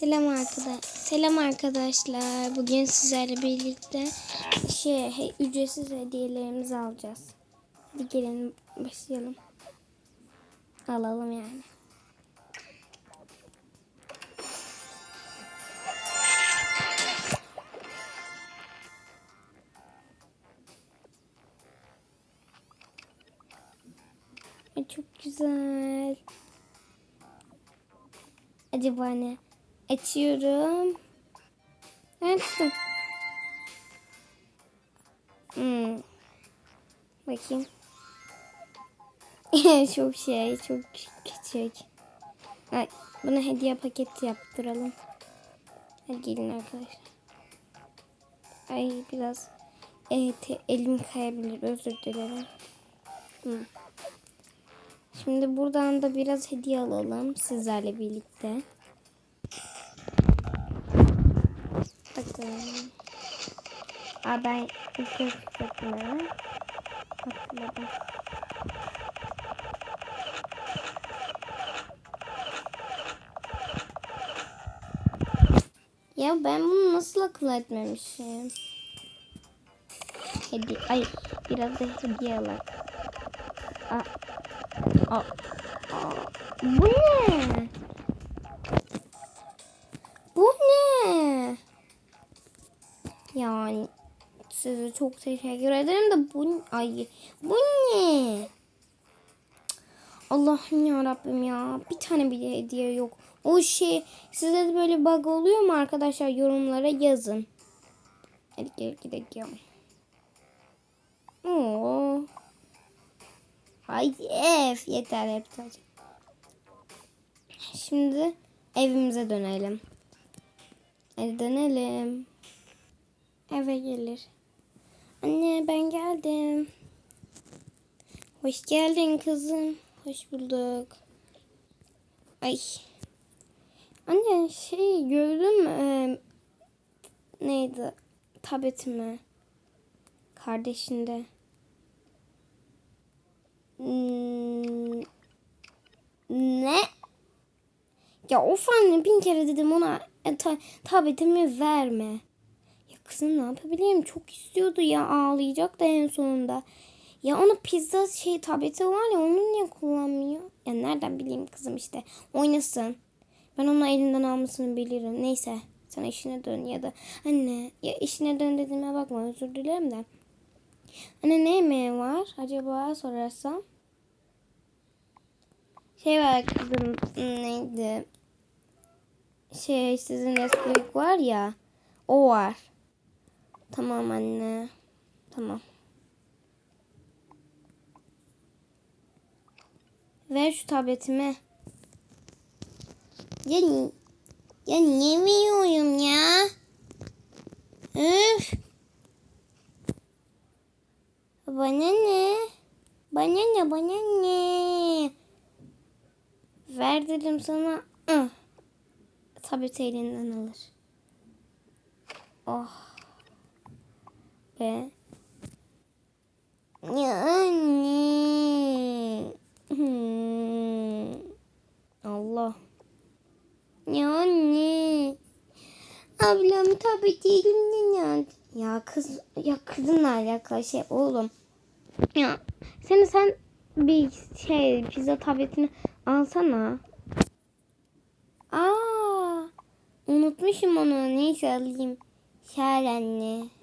Selam arkadaşlar. Selam arkadaşlar. Bugün sizlerle birlikte şey ücretsiz hediyelerimizi alacağız. Hadi gelin başlayalım. Alalım yani. Çok güzel. Acaba ne? Açıyorum. Açtım. Hmm. Bakayım. çok şey, çok küçük. Ay, buna hediye paketi yaptıralım. Hadi gelin arkadaşlar. Ay biraz evet, elim kayabilir. Özür dilerim. Hmm. Şimdi buradan da biraz hediye alalım sizlerle birlikte. Bakın. Aa ben ilk hatırladım. Hatırladım. Ya ben bunu nasıl akıl etmemişim? Hediye, ay biraz da hediye alalım. Aa, aa, aa. Bu ne? Yani size çok teşekkür ederim de bu ay bu ne? Allah'ım ya Rabbim ya. Bir tane bile hediye yok. O şey size de böyle bug oluyor mu arkadaşlar? Yorumlara yazın. Hadi gel gidelim. Oo. Haydi ev yeter yeter. Şimdi evimize dönelim. Hadi dönelim. Eve gelir. Anne ben geldim. Hoş geldin kızım. Hoş bulduk. Ay. Anne şey gördün mü? Ee, neydi? Tabletimi. Kardeşinde. Hmm, ne? Ya of anne bin kere dedim ona e, ta, tabletimi verme. Kızım ne yapabilirim? Çok istiyordu ya ağlayacak da en sonunda. Ya onun pizza şey tableti var ya onu niye kullanmıyor? Ya nereden bileyim kızım işte. Oynasın. Ben onun elinden almasını bilirim. Neyse sen işine dön ya da anne ya işine dön dediğime bakma özür dilerim de. Anne ne yemeği var acaba sorarsam? Şey var kızım neydi? Şey sizin Nesquik var ya o var. Tamam anne. Tamam. Ver şu tabletimi. Ya, ya niye veriyorum ya? Üf. Bana ne? Bana ne? Bana ne? Ver dedim sana. Ah. Tableti elinden alır. Oh. Be. Ya anne. Hmm. Allah. Ya anne. Ablam tableti elimden aldı. Ya kız ya kızınla alakalı şey oğlum. Ya seni sen bir şey pizza tabletini alsana. Aa, unutmuşum onu. Neyse alayım. Şer anne.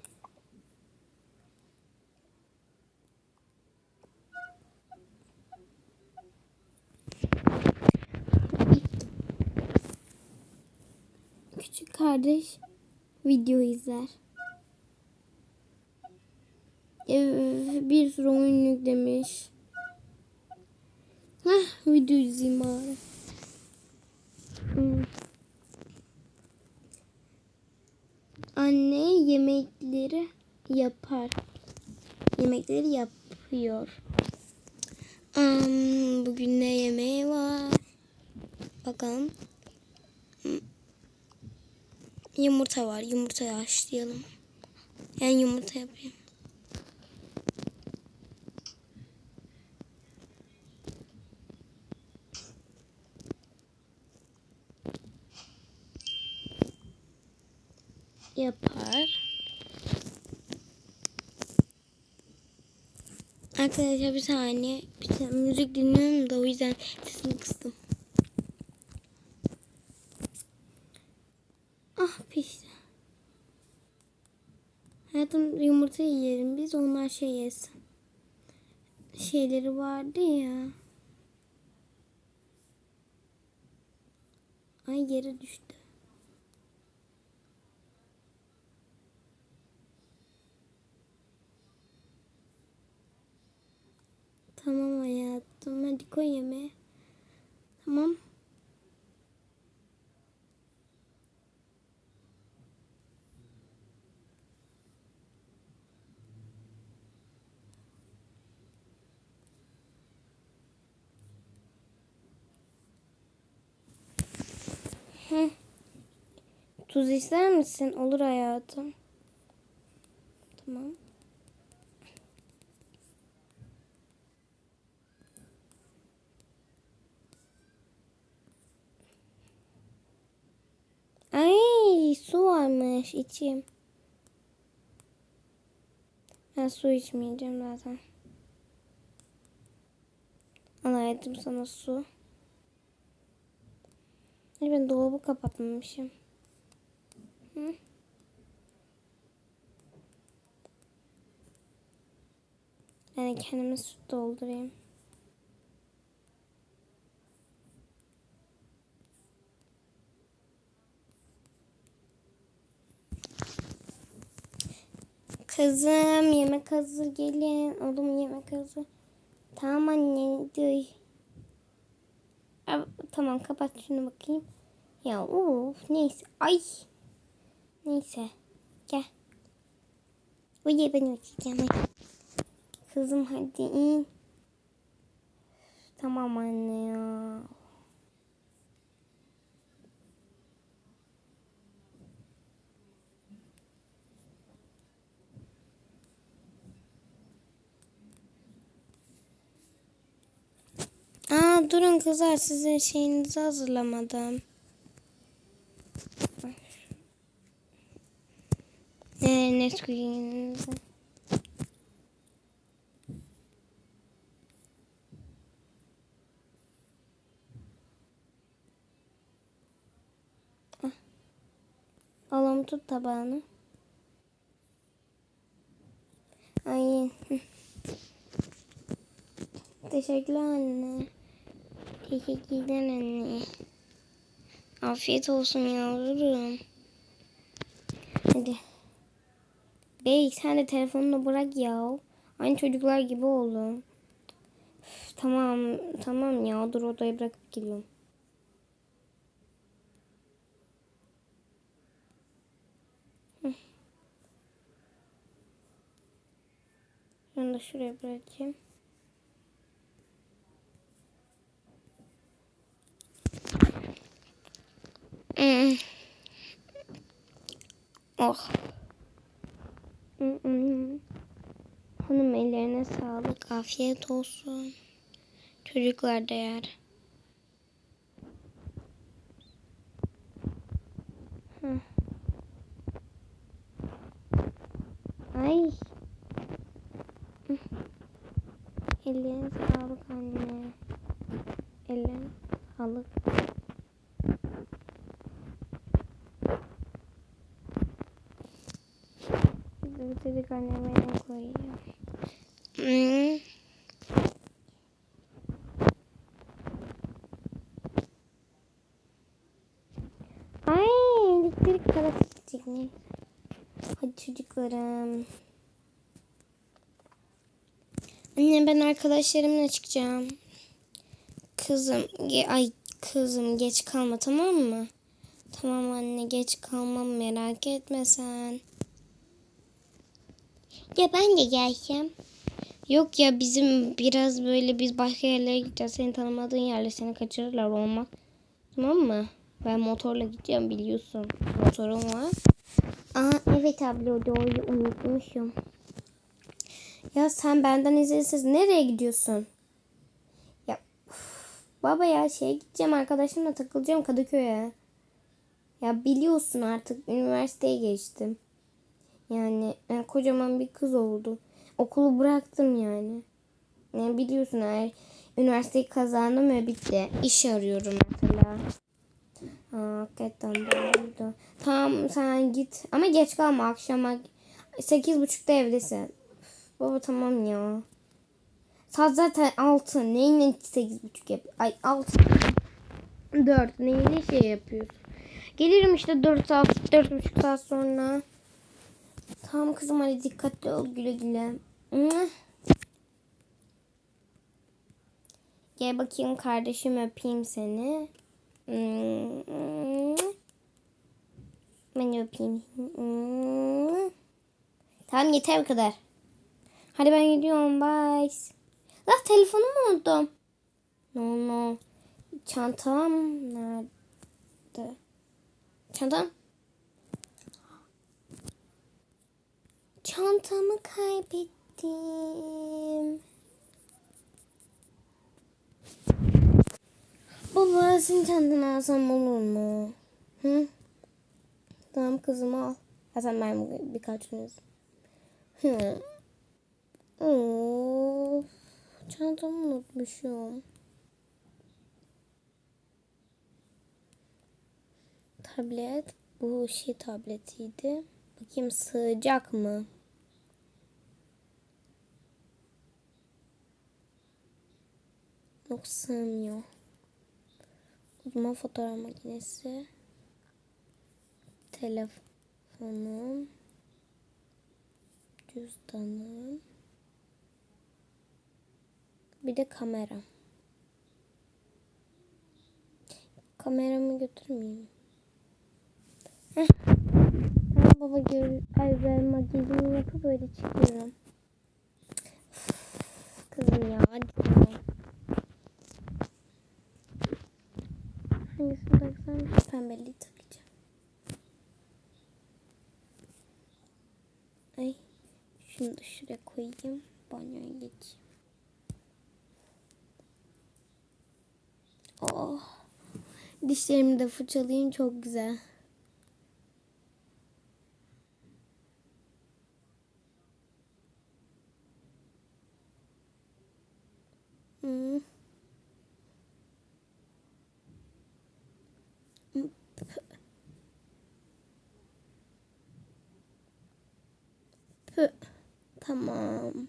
Küçük kardeş video izler. Bir sürü oyun yüklemiş. Heh, video izleyeyim bari. Hmm. Anne yemekleri yapar. Yemekleri yapıyor. Um, bugün ne yemeği var? Bakalım. Yumurta var. Yumurtayı haşlayalım. Ben yumurta yapayım. yapar. Arkadaşlar bir saniye. Bir saniye. Müzik dinliyorum da o yüzden sesimi kıstım. Hayatım yumurta yiyelim biz onlar şey yesin. Şeyleri vardı ya. Ay yere düştü. Tamam hayatım. Hadi koy yemeğe. Tamam. Hı. Tuz ister misin? Olur hayatım. Tamam. Ay su varmış içeyim. Ben su içmeyeceğim zaten. Al hayatım sana su. Ben dolabı kapatmamışım. Hı? Ben de kendime su doldurayım. Kızım yemek hazır gelin. Oğlum yemek hazır. Tamam anne. Dur. Tamam kapat şunu bakayım. Ya of neyse. Ay. Neyse. Gel. Uyu ben uçacağım. Kızım hadi in. Tamam anne ya. Aa durun kızlar sizin şeyinizi hazırlamadım. Ne ne suyunuzu? Alalım tut tabağını. Ay. Teşekkürler anne. Teşekkürler anne. Afiyet olsun yavrum. Hadi. Bey sen de telefonunu bırak ya. Aynı çocuklar gibi olun. Üf, tamam tamam ya dur odaya bırakıp geliyorum. Ben de şuraya bırakayım. Hmm. Oh. Hanım ellerine sağlık. Afiyet olsun. Çocuklar da yer. Ay. Ellerine sağlık anne. Ellerine sağlık. Bitirdik anneme koyuyor. Hmm. Ay elektrik parası gidecek neyse. Hadi çocuklarım. Anne ben arkadaşlarımla çıkacağım. Kızım, ay kızım geç kalma tamam mı? Tamam anne geç kalmam merak etme sen. Ya ben de gelsem. Yok ya bizim biraz böyle biz başka yerlere gideceğiz. Seni tanımadığın yerle seni kaçırırlar olmaz. Tamam mı? Ben motorla gideceğim biliyorsun. Motorum var. Aa evet abla doğru unutmuşum. Ya sen benden izinsiz nereye gidiyorsun? Ya uf, baba ya şeye gideceğim arkadaşımla takılacağım Kadıköy'e. Ya biliyorsun artık üniversiteye geçtim. Yani ben kocaman bir kız oldu. Okulu bıraktım yani. Yani biliyorsun eğer üniversiteyi kazandım ve bitti. İş arıyorum mesela. Aa, hakikaten doğruydu. Tamam sen git. Ama geç kalma akşama. Sekiz buçukta evdesin. Baba tamam ya. Saat zaten altı. Neyle sekiz buçuk yap? Ay altı. Dört. Neyle şey yapıyorsun? Gelirim işte dört saat, dört buçuk saat sonra. Tamam kızım hadi dikkatli ol güle güle. Gel bakayım kardeşim öpeyim seni. Ben öpeyim. Tamam yeter bu kadar. Hadi ben gidiyorum bye. Lan telefonumu unuttum. No no. Çantam nerede? Çantam. Çantamı kaybettim. Baba senin çantanı alsam olur mu? Hı? Tamam kızım al. Zaten ben birkaç gün Hı. Of. Çantamı unutmuşum. Tablet. Bu şey tabletiydi. Bakayım sığacak mı? Yok sığmıyor. O zaman fotoğraf makinesi. Telefonum. Cüzdanım. Bir de kameram. Kameramı götürmeyeyim. Heh. Tamam baba gör. Ay ben makyajımı yapıp böyle çıkıyorum. Kızım ya hadi tamam. Hangisini taksam? Pembeliği takacağım. Ay şunu da şuraya koyayım. Banyoya geçeyim. Oh. Dişlerimi de fırçalayayım çok güzel. Hmm. Pü. Tamam.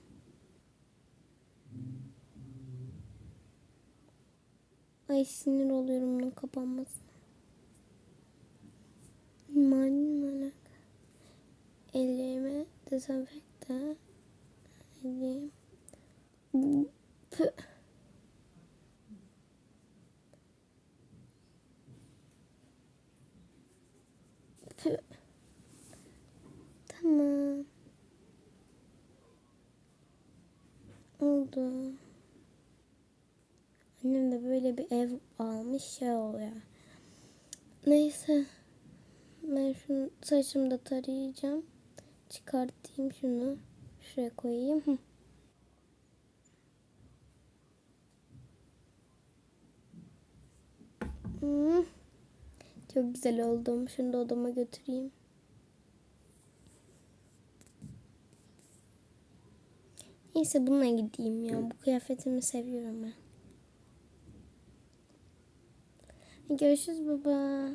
Ay sinir oluyorum bunun kapanmasına. Manyak. Ellerime dezenfekte edeyim. Pü. Pü. Tamam. Oldu. Annem de böyle bir ev almış şey oluyor. Neyse. Ben şunu saçımı da tarayacağım. Çıkartayım şunu. Şuraya koyayım. Hmm. Çok güzel oldum. Şunu da odama götüreyim. Neyse bununla gideyim ya. Bu kıyafetimi seviyorum ben. Görüşürüz baba.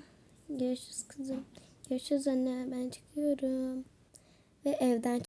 Görüşürüz kızım. Görüşürüz anne. Ben çıkıyorum. Ve evden